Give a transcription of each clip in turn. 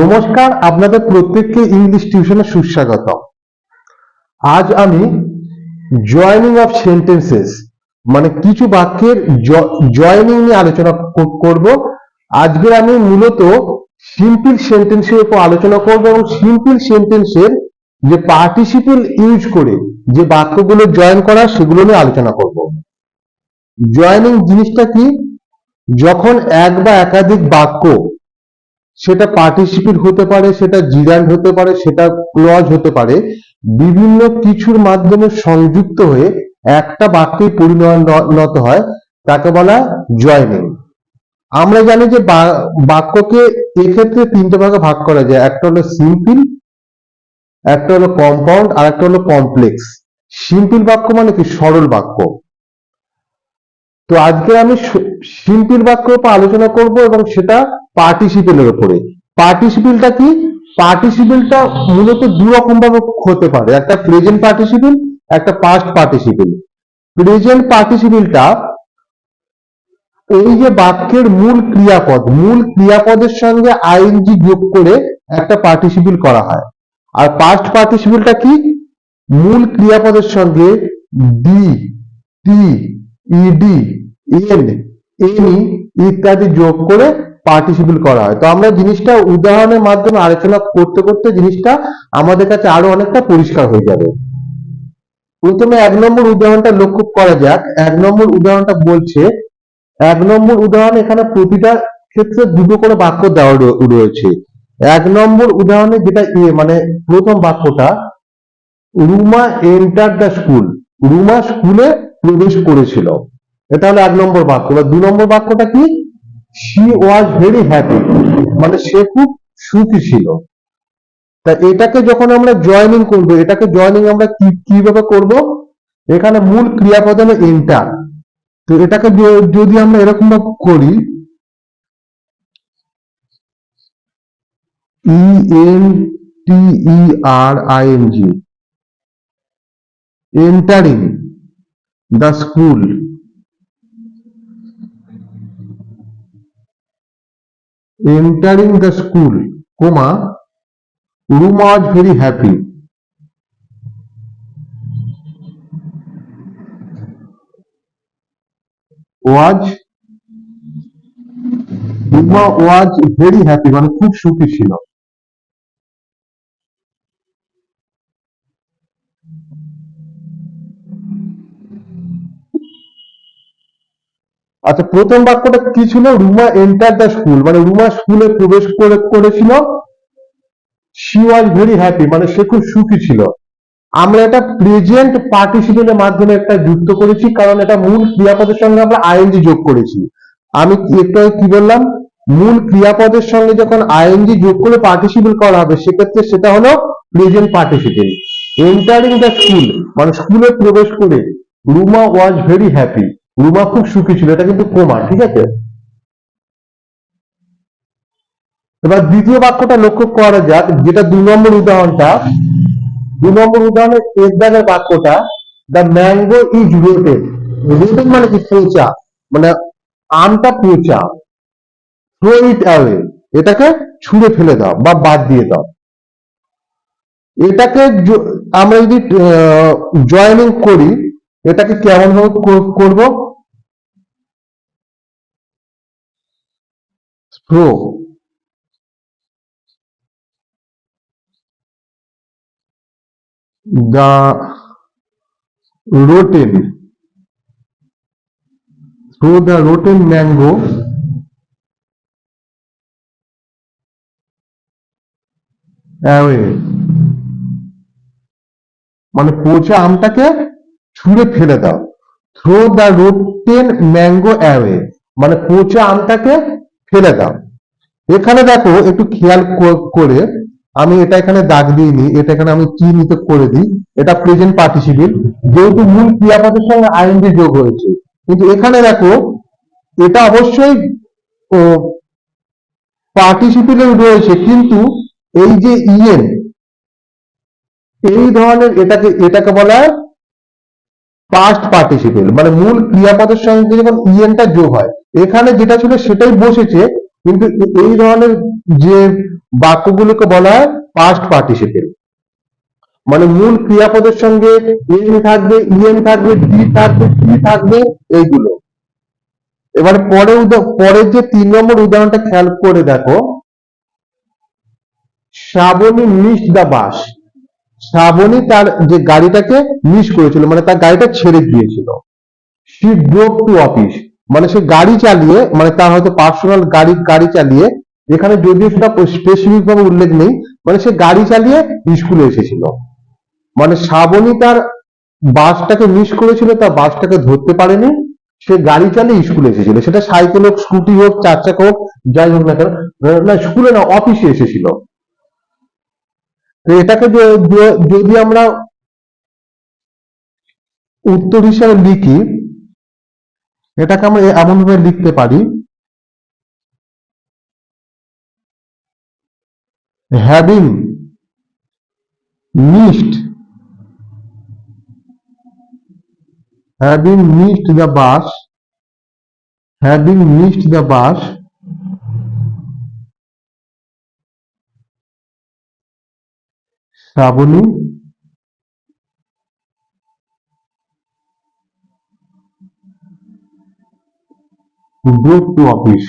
নমস্কার, আপনাদের প্রত্যেককে ইংলিশ টিউশনে সুস্বাগত আজ আমি জয়নিং অফ সেন্টেন্সেস মানে কিছু বাক্যের জয়নিং নিয়ে আলোচনা করব। আজকে আমি মূলত সিম্পল সেন্টেন্সের উপর আলোচনা করব এবং সিম্পল সেন্টেন্সের যে পার্টিসিপল ইউজ করে যে বাক্যগুলো জয়েন করা, সেগুলো নিয়ে আলোচনা করব। জয়নিং জিনিসটা কি? যখন এক বা একাধিক বাক্য সেটা পার্টিসিপেট হতে পারে, সেটা জিরান্ড হতে পারে, সেটা ক্লজ হতে পারে, বিভিন্ন কিছুর মাধ্যমে সংযুক্ত হয়ে একটা বাক্যে পরিণত হয়, তাকে বলা জয়নিং আমরা জানি যে বাক্যকে এক্ষেত্রে তিনটে ভাগে ভাগ করা যায়, একটা হলো সিম্পল একটা হলো কম্পাউন্ড আর একটা হলো কমপ্লেক্স সিম্পল বাক্য মানে কি? সরল বাক্য। তো আজকে আমি বাক্যের উপর আলোচনা করব এবং সেটা পার্টিসিপেলের উপরে। পার্টিসিপেলটা কি? পার্টিসিপেলটা মূলত দু রকম ভাবে হতে পারে। একটা প্রেজেন্ট পার্টিসিপেল, একটা পাস্ট পার্টিসিপেল। প্রেজেন্ট পার্টিসিপেলটা এই যে বাক্যের মূল ক্রিয়াপদ, মূল ক্রিয়াপদের সঙ্গে আইএনজি যোগ করে একটা পার্টিসিপেল করা হয়। আর পাস্ট পার্টিসিপেলটা কি? মূল ক্রিয়াপদের সঙ্গে ডি, টি ইডি এন এনি ইত্যাদি যোগ করে পার্টিসিপেল করা হয়। তো আমরা জিনিসটা উদাহরণের মাধ্যমে আলোচনা করতে করতে জিনিসটা আমাদের কাছে আরও অনেকটা পরিষ্কার হয়ে যাবে। প্রথমে এক নম্বর উদাহরণটা লক্ষ্য করা যাক। এক নম্বর উদাহরণটা বলছে, এক নম্বর উদাহরণ এখানে প্রতিটা ক্ষেত্রে দুটো করে বাক্য দেওয়া রয়ে- রয়েছে। এক নম্বর উদাহরণে যেটা এ মানে প্রথম বাক্যটা, Ruma enter the school. Ruma স্কুলে প্রবেশ করেছিল। এটা হলো এক নম্বর বাক্য। এবার দু নম্বর বাক্যটা কি? শি ওয়াজ ভেরি হ্যাপি মানে সে খুব সুখী ছিল। তা এটাকে যখন আমরা জয়নিং করব, এটাকে জয়নিং আমরা কি, কীভাবে করব? এখানে মূল ক্রিয়াপদ হলো এন্টার তো এটাকে যদি আমরা এরকম ভাবে করি E N T E R I N G entering the school entering the school, comma, Room was very happy. Was Ruma was very happy মানে খুব সুখী ছিল আচ্ছা প্রথম বাক্যটা কি ছিল? রুমা এন্টার দ্য স্কুল মানে রুমা স্কুলে প্রবেশ করে, করেছিল। শি ওয়াজ ভেরি হ্যাপি মানে সে খুব সুখী ছিল। আমরা এটা প্রেজেন্ট পার্টিসিপেন্টের মাধ্যমে একটা যুক্ত করেছি, কারণ এটা মূল ক্রিয়াপদের সঙ্গে আমরা আইএনজি যোগ করেছি। আমি একটা কি বললাম? মূল ক্রিয়াপদের সঙ্গে যখন আইএনজি যোগ করে পার্টিসিপেট করা হবে, সেক্ষেত্রে সেটা হলো present participle entering the school মানে স্কুলে প্রবেশ করে, Ruma was very happy Ruma খুব সুখী ছিল, এটা কিন্তু কোমা ঠিক আছে? এবার দ্বিতীয় বাক্যটা লক্ষ্য করা যাক, যেটা দুই নম্বর উদাহরণটা। দু নম্বর এর দাগের বাক্যটা the mango is rotted rotted মানে কি? পচা মানে আমটা পচা থ্রো ইট অ্যাওয়ে এটাকে ছুঁড়ে ফেলে দাও বা বাদ দিয়ে দাও। এটাকে আমরা যদি জয়েনিং করি এটাকে কেমন ভাবে করব? স্প্রো দা রোটেন স্প্রো দা রোটেন ম্যাঙ্গো মানে পচা আমটাকে ছুঁড়ে ফেলে দাও। Throw the rotten mango away মানে পচা আমটাকে ফেলে দাও। এখানে দেখো, একটু খেয়াল করে আমি এটা এখানে দাগ দিইনি, এটা এখানে আমি চিহ্নিত করে দিই, এটা প্রেজেন্ট পার্টিসিপেল যেহেতু মূল ক্রিয়াপদের সঙ্গে আইএনজি যোগ হয়েছে। কিন্তু এখানে দেখো, এটা অবশ্যই পার্টিসিপেল রয়েছে, কিন্তু এই যে ইএন এই ধরনের এটাকে এটাকে বলা হয় পাস্ট পার্টিসিপেল মানে মূল ক্রিয়াপদের সঙ্গে যখন ইএনটা যোগ হয়, এখানে যেটা ছিল সেটাই বসেছে, কিন্তু এই ধরনের যে বাক্যগুলোকে বলা হয় পাস্ট পার্টিসিপেল মানে মূল ক্রিয়াপদের সঙ্গে এন থাকবে ইএন থাকবে ডি থাকবে টি থাকবে, এইগুলো। এবার পরে পরের যে তিন নম্বর উদাহরণটা খেয়াল করে দেখো, Shrabani miss the bus Shrabani তার যে গাড়িটাকে মিস করেছিল মানে তার গাড়িটা ছেড়ে গিয়েছিল সি ড্রোভ টু অফিস মানে সে গাড়ি চালিয়ে মানে তার হয়তো পার্সোনাল গাড়ি গাড়ি চালিয়ে, এখানে যদিও সেটা স্পেসিফিক ভাবে উল্লেখ নেই মানে সে গাড়ি চালিয়ে স্কুলে এসেছিল। মানে শ্রাবণী তার বাসটাকে মিস করেছিল, তার বাসটাকে ধরতে পারেনি, সে গাড়ি চালিয়ে স্কুলে এসেছিল। সেটা সাইকেল হোক স্কুটি হোক, চার চাকা হোক, যাই হোক না কেন, না স্কুলে না অফিসে এসেছিল। এটাকে যদি আমরা উত্তর হিসাবে লিখি, এটাকে আমরা এমন ভাবে লিখতে পারি having missed having missed the bus, having missed the bus Shrabani. drove to office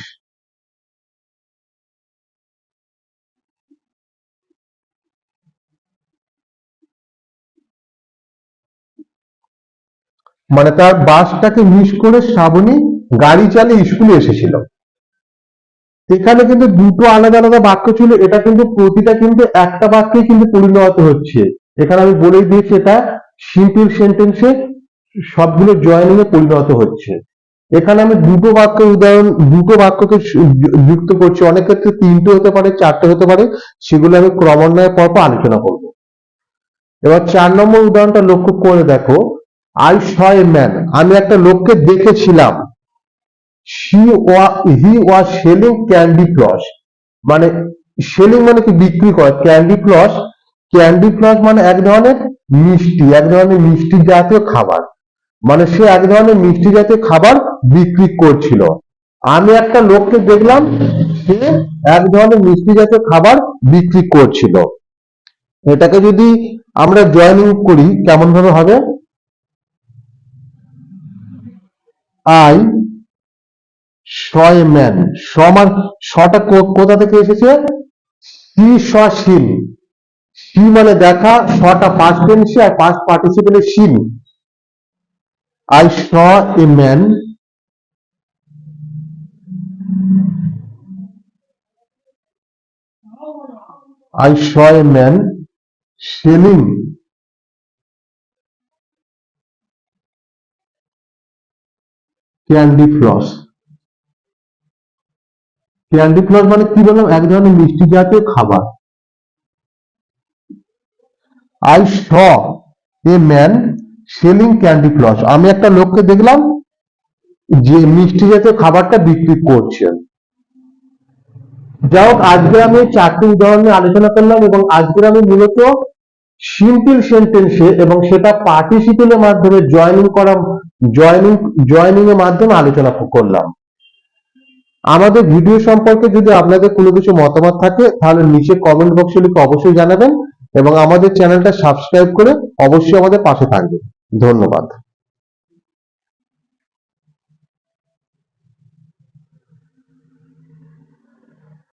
মানে তার বাসটাকে মিস করে শ্রাবণী গাড়ি চালিয়ে স্কুলে এসেছিল। এখানে কিন্তু দুটো আলাদা আলাদা বাক্য ছিল, এটা কিন্তু প্রতিটা কিন্তু একটা বাক্যে কিন্তু পরিণত হচ্ছে। এখানে আমি বলেই দিয়েছি এটা সিম্পল সেন্টেন্সে সবগুলো জয়েনিং এ পরিণত হচ্ছে। এখানে আমি দুটো বাক্য উদাহরণ, দুটো বাক্যকে যুক্ত করছি। অনেক ক্ষেত্রে তিনটে হতে পারে, চারটে হতে পারে, সেগুলো আমি ক্রমান্বয়ে পরপর আলোচনা করব। এবার চার নম্বর উদাহরণটা লক্ষ্য করে দেখো। আই এ ম্যান আমি একটা লোককে দেখেছিলাম। She wa- he was selling candy floss. মানে সেলিং মানে কি? বিক্রি করা। ক্যান্ডি ফ্লস ক্যান্ডি ফ্লস মানে এক ধরনের মিষ্টি, এক ধরনের মিষ্টি জাতীয় খাবার। মানে সে এক ধরনের মিষ্টি জাতীয় খাবার বিক্রি করছিল। আমি একটা লোককে দেখলাম, সে এক ধরনের মিষ্টি জাতীয় খাবার বিক্রি করছিল। এটাকে যদি আমরা জয়েনিং করি কেমন ভাবে হবে? I saw man. সমান শটা কো- কোথা থেকে এসেছে? শিল সি মানে দেখা শটা পাস্ট টেন্সে আর পাস্ট পার্টিসিপেলে শিল I man I man selling candy floss candy floss মানে কি বললাম? এক ধরনের মিষ্টি জাতীয় খাবার। I saw a man selling candy floss আমি একটা লোককে দেখলাম যে মিষ্টি জাতীয় খাবারটা বিক্রি করছেন যাই হোক, আজকে আমি চারটি উদাহরণ আলোচনা করলাম এবং আজকে আমি মূলত সিম্পল সেন্টেন্সে এবং সেটা পার্টিসিপেলের মাধ্যমে জয়েনিং করা জয়েনিং জয়েনিং এর মাধ্যমে আলোচনা করলাম। আমাদের ভিডিও সম্পর্কে যদি আপনাদের কোনো কিছু মতামত থাকে, তাহলে নিচে কমেন্ট বক্সে লিখে অবশ্যই জানাবেন এবং আমাদের চ্যানেলটা সাবস্ক্রাইব করে অবশ্যই আমাদের পাশে থাকবেন ধন্যবাদ।